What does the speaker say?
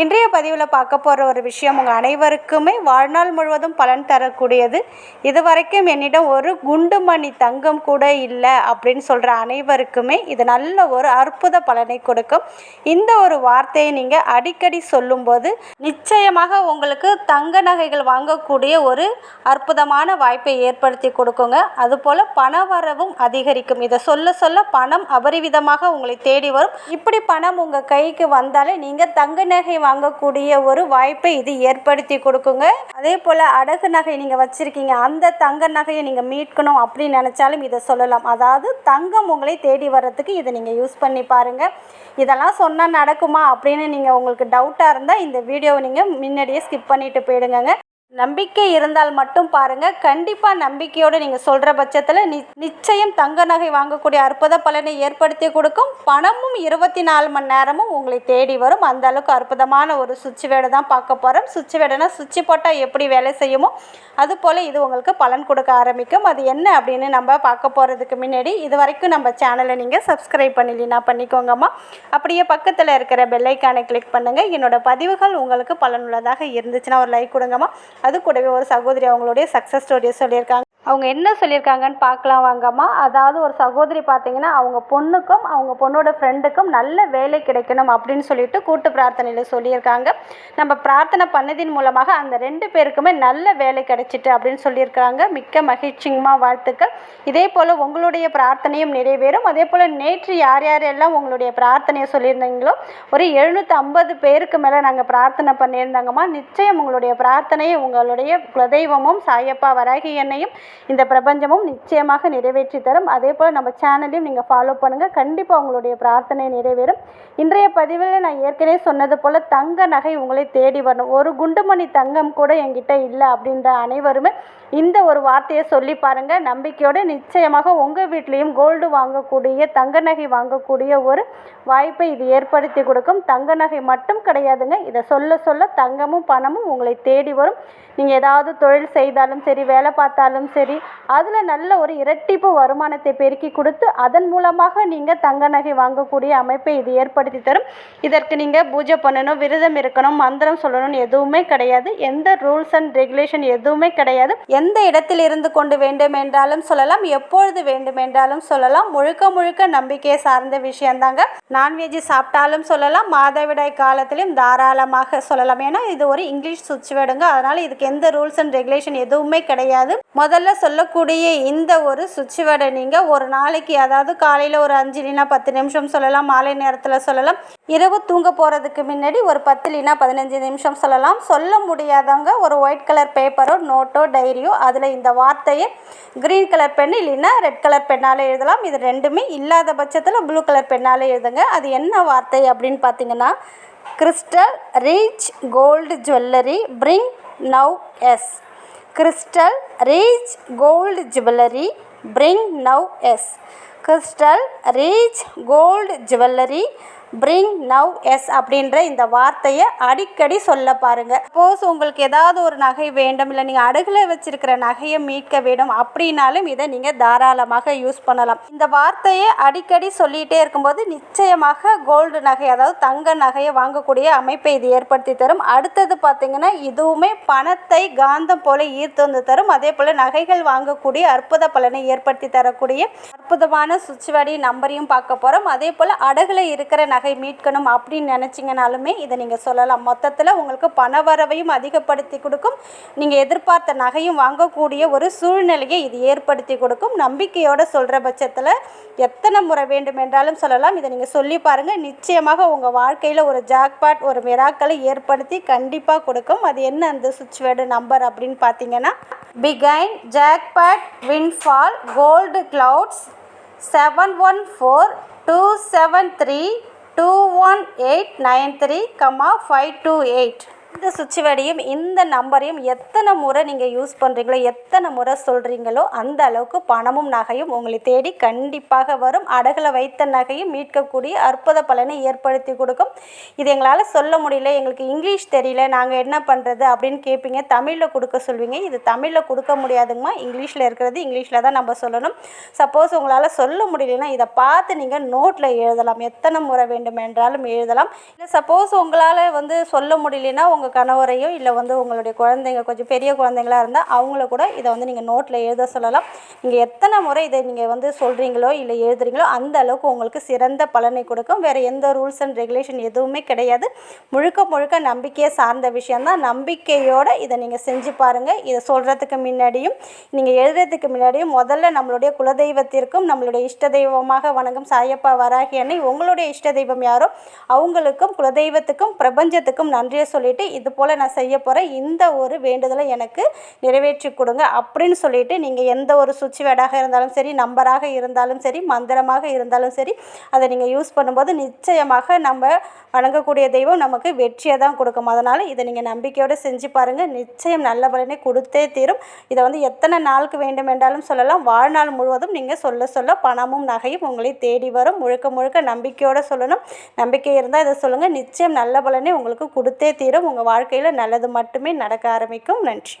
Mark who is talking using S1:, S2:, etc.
S1: இன்றைய பதிவில் பார்க்க போகிற ஒரு விஷயம் உங்கள் அனைவருக்குமே வாழ்நாள் முழுவதும் பலன் தரக்கூடியது. இது வரைக்கும் என்னிடம் ஒரு குண்டுமணி தங்கம் கூட இல்லை அப்படின்னு சொல்கிற அனைவருக்குமே இது நல்ல ஒரு அற்புத பலனை கொடுக்கும். இந்த ஒரு வார்த்தையை நீங்கள் அடிக்கடி சொல்லும்போது நிச்சயமாக உங்களுக்கு தங்க நகைகள் வாங்கக்கூடிய ஒரு அற்புதமான வாய்ப்பை ஏற்படுத்தி கொடுக்குங்க. அதுபோல் பணவரவும் அதிகரிக்கும். இதை சொல்ல சொல்ல பணம் அபரிவிதமாக உங்களை தேடி வரும். இப்படி பணம் உங்கள் கைக்கு வந்தாலே நீங்கள் தங்க நகை வாங்கக்கூடிய ஒரு வாய்ப்பை இது ஏற்படுத்தி கொடுக்குங்க. அதே போல் அடகு நகை நீங்கள் வச்சுருக்கீங்க. அந்த தங்க நகையை நீங்கள் மீட்கணும் அப்படின்னு நினச்சாலும் இதை சொல்லலாம். அதாவது தங்கம் உங்களை தேடி வர்றதுக்கு இதை நீங்கள் யூஸ் பண்ணி பாருங்கள் இதெல்லாம் சொன்னால் நடக்குமா அப்படின்னு நீங்கள் உங்களுக்கு டவுட்டாக இருந்தால் இந்த வீடியோவை நீங்கள் முன்னாடியே ஸ்கிப் பண்ணிவிட்டு போயிடுங்க நம்பிக்கை இருந்தால் மட்டும் பாருங்கள் கண்டிப்பாக நம்பிக்கையோடு நீங்கள் சொல்கிற பட்சத்தில் நி நிச்சயம் தங்க நகை வாங்கக்கூடிய அற்புத பலனை ஏற்படுத்தி கொடுக்கும். பணமும் இருபத்தி நாலு மணி நேரமும் உங்களை தேடி வரும். அந்த அளவுக்கு அற்புதமான ஒரு சுவிட்ச் வேடை தான் பார்க்க போகிறோம் சுவிட்ச் வேடுனா சுவிட்ச் போட்டால் எப்படி வேலை செய்யுமோ அதுபோல் இது உங்களுக்கு பலன் கொடுக்க ஆரம்பிக்கும். அது என்ன அப்படின்னு நம்ம பார்க்க போகிறதுக்கு முன்னாடி இது வரைக்கும் நம்ம சேனலை நீங்கள் சப்ஸ்கிரைப் பண்ணலினா பண்ணிக்கோங்கம்மா. அப்படியே பக்கத்தில் இருக்கிற பெல்லைக்கானை கிளிக் பண்ணுங்கள் என்னோட பதிவுகள் உங்களுக்கு பலனுள்ளதாக இருந்துச்சுன்னா ஒரு லைக் கொடுங்கம்மா. அது கூடவே ஒரு சகோதரி அவங்களுடைய சக்ஸஸ் ஸ்டோரியை சொல்லியிருக்காங்க. அவங்க என்ன சொல்லியிருக்காங்கன்னு பார்க்கலாம் வாங்கம்மா. அதாவது ஒரு சகோதரி பார்த்தீங்கன்னா அவங்க பொண்ணுக்கும் அவங்க பொண்ணோட ஃப்ரெண்டுக்கும் நல்ல வேலை கிடைக்கணும் அப்படின்னு சொல்லிட்டு கூட்டு பிரார்த்தனையில் சொல்லியிருக்காங்க. நம்ம பிரார்த்தனை பண்ணதின் மூலமாக அந்த ரெண்டு பேருக்குமே நல்ல வேலை கிடைச்சிட்டு அப்படின்னு சொல்லியிருக்காங்க. மிக்க மகிழ்ச்சிங்கம்மா வாழ்த்துக்கள். இதே போல் உங்களுடைய பிரார்த்தனையும் நிறைவேறும். அதே போல் நேற்று யார் யாரெல்லாம் உங்களுடைய பிரார்த்தனையை சொல்லியிருந்தீங்களோ ஒரு எழுநூற்றி ஐம்பது பேருக்கு மேலே நாங்கள் பிரார்த்தனை பண்ணியிருந்தாங்கம்மா. நிச்சயம் உங்களுடைய பிரார்த்தனையை உங்களுடைய குலதெய்வமும் சாயப்பா வராகி என்னையும் இந்த பிரபஞ்சமும் நிச்சயமாக நிறைவேற்றி தரும். அதே போல் நம்ம சேனலையும் நீங்கள் ஃபாலோ பண்ணுங்கள் கண்டிப்பாக உங்களுடைய பிரார்த்தனை நிறைவேறும். இன்றைய பதிவில் நான் ஏற்கனவே சொன்னது போல் தங்க நகை உங்களை தேடி வரணும். ஒரு குண்டுமணி தங்கம் கூட என்கிட்ட இல்லை அப்படின்ற அனைவருமே இந்த ஒரு வார்த்தையை சொல்லி பாருங்கள் நம்பிக்கையோடு நிச்சயமாக உங்கள் வீட்லேயும் கோல்டு வாங்கக்கூடிய தங்க நகை வாங்கக்கூடிய ஒரு வாய்ப்பை இது ஏற்படுத்தி கொடுக்கும். தங்க நகை மட்டும் கிடையாதுங்க. இதை சொல்ல சொல்ல தங்கமும் பணமும் உங்களை தேடி வரும். நீங்கள் ஏதாவது தொழில் செய்தாலும் சரி வேலை பார்த்தாலும் சரி சரி அதில் நல்ல ஒரு இரட்டிப்பு வருமானத்தை பெருக்கி கொடுத்து அதன் மூலமாக நீங்கள் தங்க நகை வாங்கக்கூடிய அமைப்பை இது ஏற்படுத்தி தரும். இதற்கு நீங்கள் பூஜை பண்ணணும் விரதம் இருக்கணும் மந்திரம் சொல்லணும்னு எதுவுமே கிடையாது. எந்த ரூல்ஸ் அண்ட் ரெகுலேஷன் எதுவுமே கிடையாது. எந்த இடத்தில் இருந்து கொண்டு வேண்டும் என்றாலும் சொல்லலாம் எப்பொழுது வேண்டும் என்றாலும் சொல்லலாம். முழுக்க முழுக்க நம்பிக்கையை சார்ந்த விஷயந்தாங்க நான்வெஜ் சாப்பிட்டாலும் சொல்லலாம் மாதவிடாய் காலத்திலும் தாராளமாக சொல்லலாம். ஏன்னா இது ஒரு இங்கிலீஷ் சுவிட்ச் வேடுங்க அதனால் இதுக்கு எந்த ரூல்ஸ் அண்ட் ரெகுலேஷன் எதுவுமே கிடையாது. முதல்ல சொல்லக்கூடிய இந்த ஒரு சுவிட்ச் வேர்டை நீங்கள் ஒரு நாளைக்கு அதாவது காலையில் ஒரு அஞ்சு இல்லைனா பத்து நிமிஷம் சொல்லலாம் மாலை நேரத்தில் சொல்லலாம் இரவு தூங்க போகிறதுக்கு முன்னாடி ஒரு பத்து இல்லைனா பதினஞ்சு நிமிஷம் சொல்லலாம். சொல்ல முடியாதவங்க ஒரு ஒயிட் கலர் பேப்பரோ நோட்டோ டைரியோ அதில் இந்த வார்த்தையை க்ரீன் கலர் பென் இல்லைன்னா ரெட் கலர் பெண்ணால் எழுதலாம். இது ரெண்டுமே இல்லாத பட்சத்தில் ப்ளூ கலர் பெண்ணால் எழுதுங்க. அது என்ன வார்த்தை அப்படின்னு பார்த்தீங்கன்னா crystal reach gold jewellery bring now yes crystal reach gold jewellery bring now yes crystal reach gold jewellery bring now yes அப்படின்ற இந்த வார்த்தையை அடிக்கடி சொல்ல பாருங்க. சப்போஸ் உங்களுக்கு ஏதாவது ஒரு நகை வேண்டும் இல்லை நீங்கள் அடகுல வச்சிருக்கிற நகையை மீட்க வேண்டும் அப்படின்னாலும் இதை நீங்கள் தாராளமாக யூஸ் பண்ணலாம். இந்த வார்த்தையை அடிக்கடி சொல்லிகிட்டே இருக்கும்போது நிச்சயமாக கோல்டு நகை அதாவது தங்க நகையை வாங்கக்கூடிய அமைப்பை இது ஏற்படுத்தி தரும். அடுத்தது பார்த்தீங்கன்னா இதுவுமே பணத்தை காந்தம் போல ஈர்த்து வந்து தரும். அதே போல் நகைகள் வாங்கக்கூடிய அற்புத பலனை ஏற்படுத்தி தரக்கூடிய அற்புதமான சுவிட்ச் நம்பரையும் பார்க்க போகிறோம் அதே போல் அடகுல இருக்கிற நகை நகை மீட்கணும் அப்படின்னு நினச்சிங்கனாலுமே இதை நீங்கள் சொல்லலாம். மொத்தத்தில் உங்களுக்கு பண வரவையும் அதிகப்படுத்தி கொடுக்கும். நீங்கள் எதிர்பார்த்த நகையும் வாங்கக்கூடிய ஒரு சூழ்நிலையை இது ஏற்படுத்தி கொடுக்கும். நம்பிக்கையோடு சொல்கிற பட்சத்தில் எத்தனை முறை வேண்டும் என்றாலும் சொல்லலாம். இதை நீங்கள் சொல்லி பாருங்கள் நிச்சயமாக உங்கள் வாழ்க்கையில் ஒரு ஜாக்பாட் ஒரு மிராக்களை ஏற்படுத்தி கண்டிப்பாக கொடுக்கும். அது என்ன அந்த சுவிட்ச் வேர்டு நம்பர் அப்படின்னு பார்த்தீங்கன்னா begin jackpot windfall gold clouds seven one four two seven three two one eight nine three comma five two eight இந்த சுச்சுவேடியும் இந்த நம்பரையும் எத்தனை முறை நீங்கள் யூஸ் பண்ணுறீங்களோ எத்தனை முறை சொல்கிறீங்களோ அந்த அளவுக்கு பணமும் நகையும் உங்களை தேடி கண்டிப்பாக வரும். அடகுல வைத்த நகையும் மீட்கக்கூடிய அற்புத பலனை ஏற்படுத்தி கொடுக்கும். இது எங்களால் சொல்ல முடியல எங்களுக்கு இங்கிலீஷ் தெரியல நாங்கள் என்ன பண்ணுறது அப்படின்னு கேட்பீங்க தமிழில் கொடுக்க சொல்வீங்க. இது தமிழில் கொடுக்க முடியாதுங்கம்மா. இங்கிலீஷில் இருக்கிறது இங்கிலீஷில் தான் நம்ம சொல்லணும். சப்போஸ் உங்களால் சொல்ல முடியலன்னா இதை பார்த்து நீங்கள் நோட்டில் எழுதலாம். எத்தனை முறை வேண்டுமென்றாலும் எழுதலாம். இல்லை சப்போஸ் உங்களால் வந்து சொல்ல முடியலன்னா உங்கள் கணவரையோ இல்லை வந்து உங்களுடைய குழந்தைங்க கொஞ்சம் பெரிய குழந்தைங்களா இருந்தால் அவங்கள கூட இதை வந்து நீங்கள் நோட்டில் எழுத சொல்லலாம். நீங்கள் எத்தனை முறை இதை நீங்கள் வந்து சொல்கிறீங்களோ இல்லை எழுதுறீங்களோ அந்த அளவுக்கு உங்களுக்கு சிறந்த பலனை கொடுக்கும். வேறு எந்த ரூல்ஸ் அண்ட் ரெகுலேஷன் எதுவுமே கிடையாது. முழுக்க முழுக்க நம்பிக்கையை சார்ந்த விஷயந்தான் நம்பிக்கையோடு இதை நீங்கள் செஞ்சு பாருங்கள் இதை சொல்கிறதுக்கு முன்னாடியும் நீங்கள் எழுதுறதுக்கு முன்னாடியும் முதல்ல நம்மளுடைய குலதெய்வத்திற்கும் நம்மளுடைய இஷ்ட தெய்வமாக வணங்கும் சாயப்பா வராகி அன்னை உங்களுடைய இஷ்ட தெய்வம் யாரோ அவங்களுக்கும் குலதெய்வத்துக்கும் பிரபஞ்சத்துக்கும் நன்றியை சொல்லிட்டு இது போல் நான் செய்ய போகிறேன் இந்த ஒரு வேண்டுதலை எனக்கு நிறைவேற்றி கொடுங்க. அப்படின்னு சொல்லிட்டு நீங்கள் எந்த ஒரு சுவிட்ச் வேர்டாக இருந்தாலும் சரி நம்பராக இருந்தாலும் சரி மந்திரமாக இருந்தாலும் சரி அதை நீங்கள் யூஸ் பண்ணும்போது நிச்சயமாக நம்ம வணங்கக்கூடிய தெய்வம் நமக்கு வெற்றியை தான் கொடுக்கும். அதனால் இதை நீங்கள் நம்பிக்கையோடு செஞ்சு பாருங்கள் நிச்சயம் நல்ல பலனை கொடுத்தே தீரும். இதை வந்து எத்தனை நாளுக்கு வேண்டும் என்றாலும் சொல்லலாம். வாழ்நாள் முழுவதும் நீங்கள் சொல்ல சொல்ல பணமும் நகையும் உங்களை தேடி வரும். முழுக்க முழுக்க நம்பிக்கையோடு சொல்லணும். நம்பிக்கை இருந்தால் இதை சொல்லுங்கள் நிச்சயம் நல்ல பலனை உங்களுக்கு கொடுத்தே தீரும். உங்கள் உங்கள் வாழ்க்கையில் நல்லது மட்டுமே நடக்க ஆரம்பிக்கும். நன்றி.